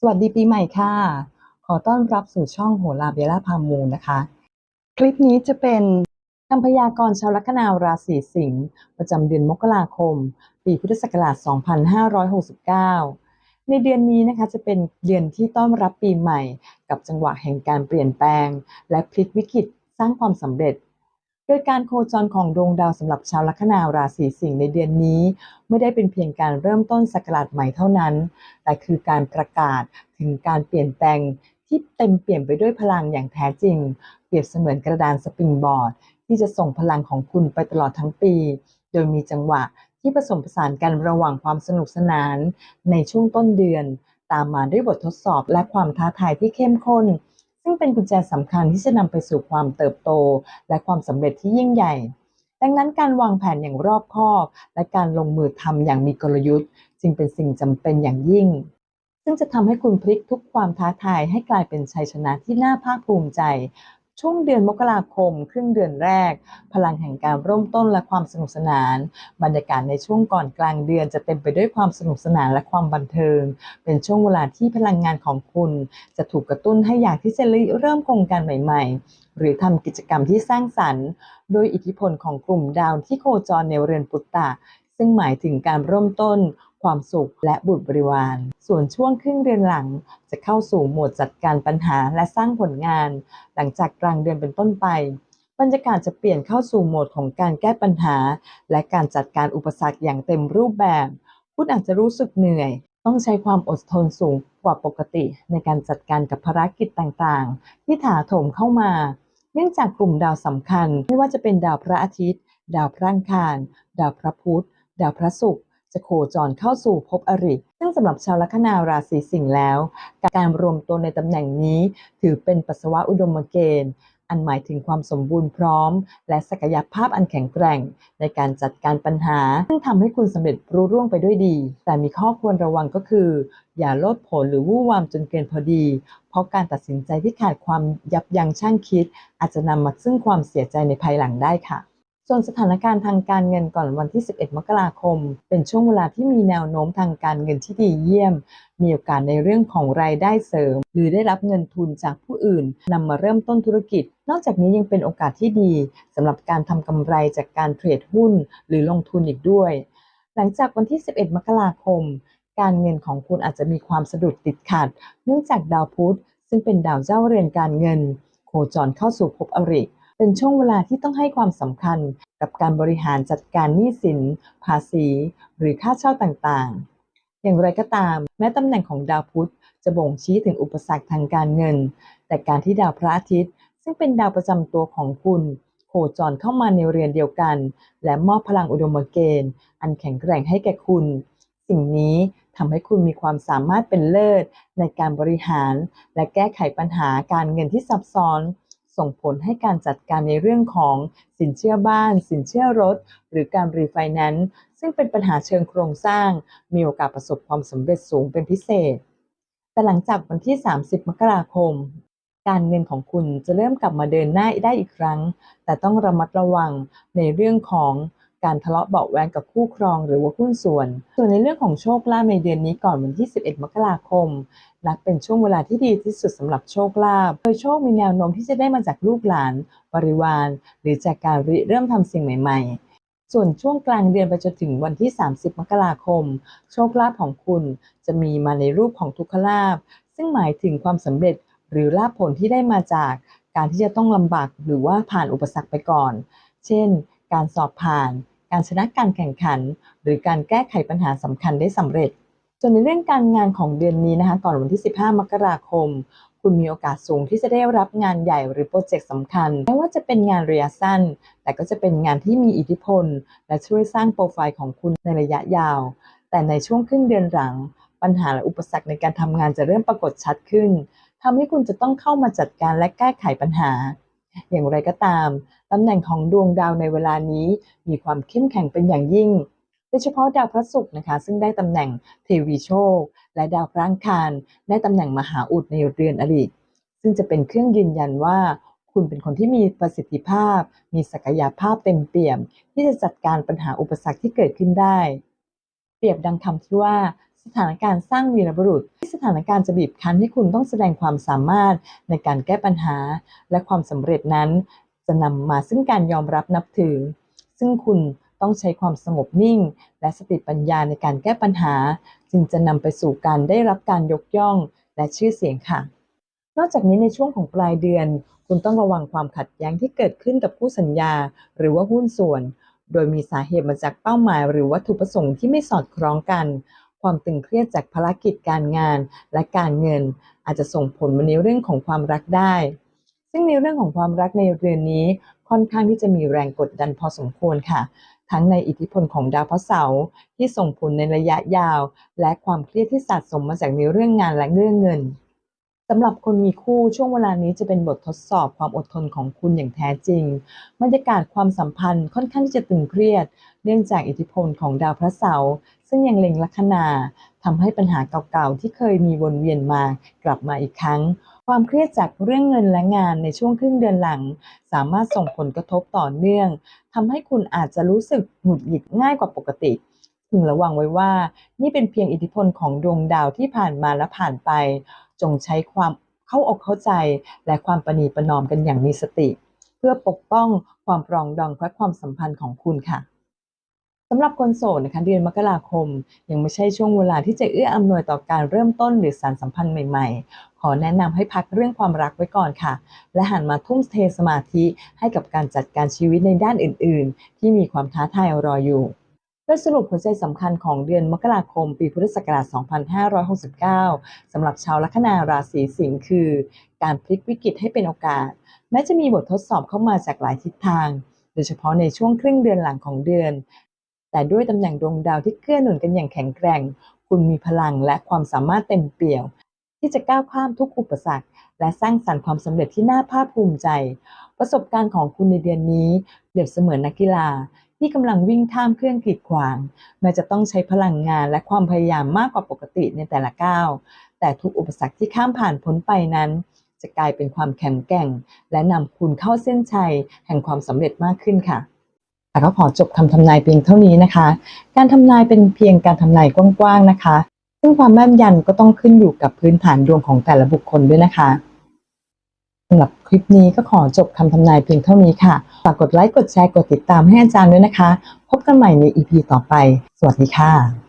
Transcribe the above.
สวัสดีปีใหม่ค่ะ ขอต้อนรับสู่ช่องโหราเบลล่าพามูนะคะ คลิปนี้จะเป็นคำพยากรณ์ชาวลัคนาราศีสิงห์ประจำเดือนมกราคม ปีพุทธศักราช 2569 ในเดือนนี้นะคะจะเป็นเดือนที่ต้อนรับปีใหม่ กับจังหวะแห่งการเปลี่ยนแปลง และพลิกวิกฤตสร้างความสำเร็จ โดยการโคจรของดวงดาวสำหรับชาวลัคนาราศีสิงห์ในเดือนนี้ ไม่ได้เป็นเพียงการเริ่มต้นศักราชใหม่เท่านั้น แต่คือการประกาศถึงการเปลี่ยนแปลงที่เต็มเปี่ยมไปด้วยพลังอย่างแท้จริง เปรียบเสมือนกระดานสปริงบอร์ด ที่จะส่งพลังของคุณไปตลอดทั้งปี โดยมีจังหวะที่ผสมผสานกันระหว่างความสนุกสนาน ในช่วงต้นเดือน ตามมาด้วยบททดสอบและความท้าทายที่เข้มข้น ซึ่งเป็นกุญแจสำคัญที่จะนำไปสู่ความเติบโต และความสำเร็จที่ยิ่งใหญ่ ดังนั้นการวางแผนอย่างรอบคอบ และการลงมือทำอย่างมีกลยุทธ์ จึงเป็นสิ่งจำเป็นอย่างยิ่ง ซึ่งจะทำให้คุณพลิกทุกความท้าทายให้กลายเป็นชัยชนะที่น่าภาคภูมิใจ ช่วงเดือนมกราคมครึ่งเดือนแรก พลังแห่งการเริ่มต้นและความสนุกสนาน บรรยากาศในช่วงก่อนกลางเดือนจะเต็มไปด้วยความสนุกสนานและความบันเทิง เป็นช่วงเวลาที่พลังงานของคุณ จะถูกกระตุ้นให้อยากที่จะเริ่มโครงการใหม่ ๆ หรือทำกิจกรรมที่สร้างสรรค์ โดยอิทธิพลของกลุ่มดาวที่โคจรในเรือนปุตตะซึ่งหมายถึงการเริ่มต้น ความสุข และบุตรบริวาร ส่วนช่วงครึ่งเดือนหลังจะเข้าสู่โหมดจัดการปัญหาและสร้างผลงาน หลังจากกลางเดือนเป็นต้นไป บรรยากาศจะเปลี่ยนเข้าสู่โหมดของการแก้ปัญหา และการจัดการอุปสรรคอย่างเต็มรูปแบบคุณอาจจะรู้สึกเหนื่อย ต้องใช้ความอดทนสูงกว่าปกติ ในการจัดการกับภารกิจต่างๆ ที่ถาโถมเข้ามา เนื่องจากกลุ่มดาวสำคัญ ไม่ว่าจะเป็นดาวพระอาทิตย์ ดาวพระอังคาร ดาวพระพุธ ดาวพระศุกร์ จะโคจรเข้าสู่ภพอริ ซึ่งสำหรับชาวลัคนาราศีสิงห์แล้ว การรวมตัวในตำแหน่งนี้ถือเป็นปัสสาวะอุดมเกณฑ์ อันหมายถึงความสมบูรณ์พร้อม และศักยภาพอันแข็งแกร่ง ในการจัดการปัญหา ซึ่งทำให้คุณสำเร็จรุ่ร่วงไปด้วยดี แต่มีข้อควรระวังก็คือ อย่าโลดโผนหรือวู่วามจนเกินพอดี เพราะการตัดสินใจที่ขาดความยับยั้งชั่งคิด อาจจะนำมาซึ่งความเสียใจในภายหลังได้ค่ะ ส่วนสถานการณ์ทางการเงินก่อนวันที่ 11 มกราคม เป็นช่วงเวลาที่มีแนวโน้มทางการเงินที่ดีเยี่ยม มีโอกาสในเรื่องของรายได้เสริม หรือได้รับเงินทุนจากผู้อื่นนำมาเริ่มต้นธุรกิจ นอกจากนี้ยังเป็นโอกาสที่ดีสำหรับการทำกำไรจากการเทรดหุ้น หรือลงทุนอีกด้วย หลังจากวันที่ 11 มกราคม การเงินของคุณอาจจะมีความสะดุดติดขัด เนื่องจากดาวพุธซึ่งเป็นดาวเจ้าเรือนการเงิน โคจรเข้าสู่ภพอริ เป็นช่วงเวลาที่ต้องให้ความสำคัญกับการบริหารจัดการหนี้สิน ภาษี หรือค่าเช่าต่างๆ อย่างไรก็ตาม แม้ตำแหน่งของดาวพุธจะบ่งชี้ถึงอุปสรรคทางการเงิน แต่การที่ดาวพระอาทิตย์ ซึ่งเป็นดาวประจำตัวของคุณ โคจรเข้ามาในเรือนเดียวกัน และมอบพลังอุดมเกณฑ์ อันแข็งแกร่งให้แก่คุณ สิ่งนี้ทำให้คุณมีความสามารถเป็นเลิศในการบริหาร และแก้ไขปัญหาการเงินที่ซับซ้อน ส่งผลให้การจัดการในเรื่องของสินเชื่อบ้าน สินเชื่อรถ หรือการรีไฟแนนซ์ซึ่งเป็นปัญหาเชิงโครงสร้าง มีโอกาสประสบความสำเร็จสูงเป็นพิเศษ แต่หลังจากวันที่ 30 มกราคม การเงินของคุณจะเริ่มกลับมาเดินหน้าได้อีกครั้ง แต่ต้องระมัดระวังในเรื่องของ การทะเลาะเบาแวงกับคู่ครองหรือว่าหุ้นส่วน ส่วนในเรื่องของโชคลาภในเดือนนี้ก่อนวันที่ 11 มกราคม นับเป็นช่วงเวลาที่ดีที่สุดสำหรับโชคลาภ โดยโชคมีแนวโน้มที่จะได้มาจากลูกหลาน บริวาร หรือจากการริเริ่มทำสิ่งใหม่ ๆส่วนช่วงกลางเดือนไปจนถึงวันที่ 30 มกราคม โชคลาภของคุณจะมีมาในรูปของทุกขลาภซึ่งหมายถึงความสำเร็จหรือลาภผลที่ได้มาจากการที่จะต้องลำบากหรือว่าผ่านอุปสรรคไปก่อน เช่น การสอบผ่าน การชนะการแข่งขัน หรือการแก้ไขปัญหาสำคัญได้สำเร็จส่วนในเรื่องการงานของเดือนนี้นะคะก่อนวันที่ 15 มกราคม คุณมีโอกาสสูงที่จะได้รับงานใหญ่หรือโปรเจกต์สำคัญไม่ว่าจะเป็นงานระยะสั้น แต่ก็จะเป็นงานที่มีอิทธิพล และช่วยสร้างโปรไฟล์ของคุณในระยะยาว แต่ในช่วงครึ่งเดือนหลัง ปัญหาและอุปสรรคในการทำงานจะเริ่มปรากฏชัดขึ้นทำให้คุณจะต้องเข้ามาจัดการและแก้ไขปัญหา อย่างไรก็ตาม ตำแหน่งของดวงดาวในเวลานี้มีความเข้มแข็งเป็นอย่างยิ่ง โดยเฉพาะดาวพระศุกร์นะคะ ซึ่งได้ตำแหน่งเทวีโชค และดาวพระอังคารได้ตำแหน่งมหาอุดในเรือนอริซึ่งจะเป็นเครื่องยืนยันว่า คุณเป็นคนที่มีประสิทธิภาพ มีศักยภาพเต็มเปี่ยม ที่จะจัดการปัญหาอุปสรรคที่เกิดขึ้นได้ เปรียบดังคำที่ว่าสถานการณ์สร้างวีรบุรุษที่สถานการณ์จะบีบคั้นให้คุณต้องแสดงความสามารถในการแก้ปัญหา และความสำเร็จนั้น จะนำมาซึ่งการยอมรับนับถือ ซึ่งคุณต้องใช้ความสงบนิ่ง และสติปัญญาในการแก้ปัญหา จึงจะนำไปสู่การได้รับการยกย่องและชื่อเสียงค่ะ นอกจากนี้ในช่วงของปลายเดือน คุณต้องระวังความขัดแย้งที่เกิดขึ้นกับคู่สัญญา หรือว่าหุ้นส่วน โดยมีสาเหตุมาจากเป้าหมาย หรือวัตถุประสงค์ที่ไม่สอดคล้องกัน ความตึงเครียดจากภารกิจการงานและการเงิน อาจจะส่งผลมาในเรื่องของความรักได้ ซึ่งในเรื่องของความรักในเดือนนี้ค่อนข้างที่จะมีแรงกดดันพอสมควรค่ะ ทั้งในอิทธิพลของดาวพระเสาร์ที่ส่งผลในระยะยาว และความเครียดที่สะสมมาจากในเรื่องงานและเรื่องเงินสำหรับคนมีคู่ช่วงเวลานี้จะเป็นบททดสอบความอดทนของคุณอย่างแท้จริงบรรยากาศความสัมพันธ์ค่อนข้างที่จะตึงเครียด เนื่องจากอิทธิพลของดาวพระเสาร์ ซึ่งยังเล็งลัคนาทำให้ปัญหาเก่าๆ ที่เคยมีวนเวียนมากลับมาอีกครั้ง ความเครียดจากเรื่องเงินและงานในช่วงครึ่งเดือนหลัง สามารถส่งผลกระทบต่อเนื่องทำให้คุณอาจจะรู้สึกหงุดหงิดง่ายกว่าปกติพึงระวังไว้ว่า นี่เป็นเพียงอิทธิพลของดวงดาวที่ผ่านมาและผ่านไป จงใช้ความเข้าอกเข้าใจ และความประนีประนอมกันอย่างมีสติ เพื่อปกป้องความปรองดองและความสัมพันธ์ของคุณค่ะ สำหรับคนโสดนะคะเดือนมกราคม ยังไม่ใช่ช่วงเวลาที่จะเอื้ออำนวยต่อการเริ่มต้นหรือสารสัมพันธ์ใหม่ ๆ ขอแนะนำให้พักเรื่องความรักไว้ก่อนค่ะ และหันมาทุ่มเทสมาธิให้กับการจัดการชีวิตในด้านอื่น ๆ ที่มีความท้าทายรออยู่โดยสรุปหัวใจสำคัญของเดือนมกราคม ปีพุทธศักราช 2569 สำหรับชาวลัคนาราศีสิงห์คือ การพลิกวิกฤตให้เป็นโอกาส แม้จะมีบททดสอบเข้ามาจากหลายทิศทาง โดยเฉพาะในช่วงครึ่งเดือนหลังของเดือน แต่ด้วยตำแหน่งดวงดาวที่เกื้อหนุนกันอย่างแข็งแกร่ง คุณมีพลังและความสามารถเต็มเปี่ยมที่จะก้าวข้ามทุกอุปสรรค และสร้างสรรค์ความสำเร็จที่น่าภาคภูมิใจ ประสบการณ์ของคุณในเดือนนี้เปรียบเสมือนนักกีฬา ที่กำลังวิ่งข้ามเครื่องกีดขวางแม้จะต้องใช้พลังงานและความพยายามมากกว่าปกติในแต่ละก้าวแต่ทุกอุปสรรคที่ข้ามผ่านพ้นไปนั้น จะกลายเป็นความแข็งแกร่ง และนำคุณเข้าเส้นชัย แห่งความสำเร็จมากขึ้นค่ะ แต่ก็ขอจบคำทำนายเพียงเท่านี้นะคะ การทำนายเป็นเพียงการทำนายกว้างๆนะคะ ซึ่งความแม่นยำก็ต้องขึ้นอยู่กับพื้นฐานดวงของแต่ละบุคคลด้วยนะคะสำหรับคลิปนี้ก็ขอจบคำทำนายเพียงเท่านี้ค่ะ ฝากกดไลค์ กดแชร์ กดติดตามให้อาจารย์ด้วยนะคะ พบกันใหม่ใน EP ต่อไป สวัสดีค่ะ